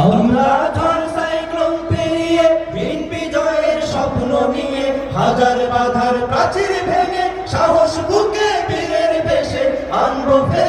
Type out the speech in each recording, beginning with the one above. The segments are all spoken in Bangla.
আমরা ঝড় সাইক্লোন পেরিয়ে দিন বিজয়ের স্বপ্ন নিয়ে হাজার বাধার প্রাচীর ভেঙে সাহস বুকে বীরের বেশে আনব ফের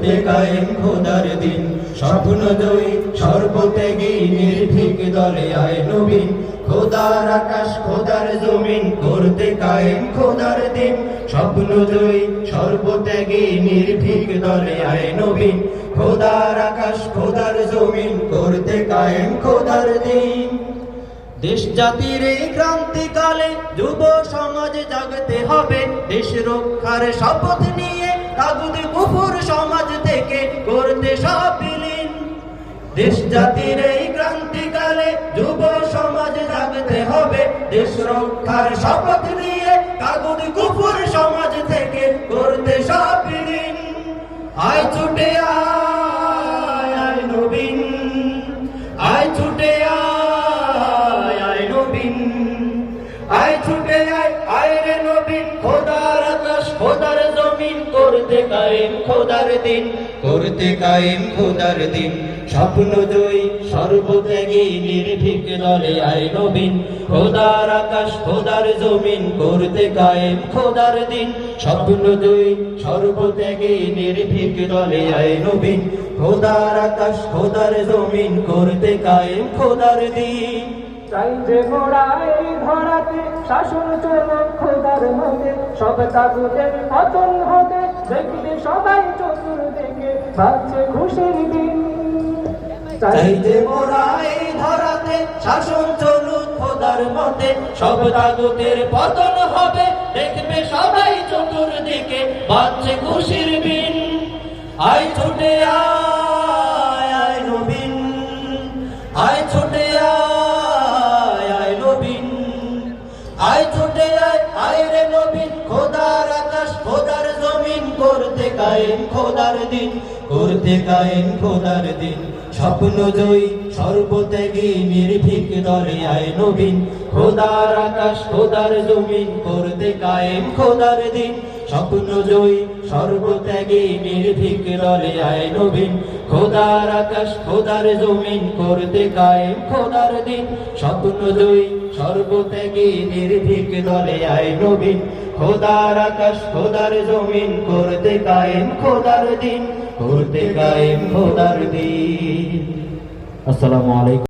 করতে কায়েম খোদার দিন। স্বপ্ন জয়ী, সর্বত্যাগী, নির্ভীক দলে আয় নবীন। খোদার আকাশ, খোদার জমিন, করতে কায়েম খোদার দিন। স্বপ্ন জয়ী, সর্বত্যাগী, নির্ভীক দলে আয় নবীন। খোদার আকাশ, খোদার জমিন, করতে কায়েম খোদার দিন। দেশ জাতির এই ক্রান্তিকালে যুব সমাজ জাগতে হবে। দেশ রক্ষার শপথ নিয়ে তাগুদ কুফুর সমাজ থেকে করতে সব দেশ জাতির এই ক্রান্তিকালে যুব সমাজ জাগতে হবে। দেশ রক্ষার শপথ নিয়ে তাগুদ কুফুর সমাজ থেকে করতে সব আয় ছুটে আয় নবীন। আয় ছুটে আয় আয় আয় ছুটে আয় আয় রে নবীন। খোদার আকাশ, খোদার করতে কায়েম খোদার দিন। স্বপ্ন জয়ী, সর্বত্যাগী, নির্ভীক দলে আয় নবীন। খোদার আকাশ, খোদার জমিন, করতে কায়েম খোদার দিন। স্বপ্ন জয়ী, সর্বত্যাগী, নির্ভীক দলে আয় নবীন। খোদার আকাশ, খোদার জমিন, করতে কায়েম খোদার দিন। চাই যে মোরা এই ধরাতে শাসন চলন খোদার মধ্যে সব তাগুদের পতন হতে দেখলে সবাই চতুর্দিকে ভাবছে খুশির দিন। মোরা এই ধরাতে শাসন চলুক খোদার মতে? সব তাগুতের পতন হবে দেখবে সবাই চতুর্দিকে বাজছে খুশির বিন আয় ছুটে আয়। কায়েম খোদার দিন, করতে কায়েম খোদার দিন। স্বপ্ন জয়ী, সর্বত্যাগী, নির্ভীক দলে আয় নবীন। খোদার আকাশ, খোদার জমিন, করতে কায়েম খোদার দিন। স্বপ্ন জয়ী, সর্বত্যাগী, নির্ভীক দলে আয় নবীন। খোদার আকাশ, খোদার জমিন, করতে কায়েম খোদার দিন। স্বপ্ন জয়ী সর্বত্যাগী নির্ভীক দলে আয় নবীন। খোদার আকাশ, খোদার জমিন, করতে কায়েম খোদার দিন, করতে কায়েম খোদার দিন। আসসালামু আলাইকুম।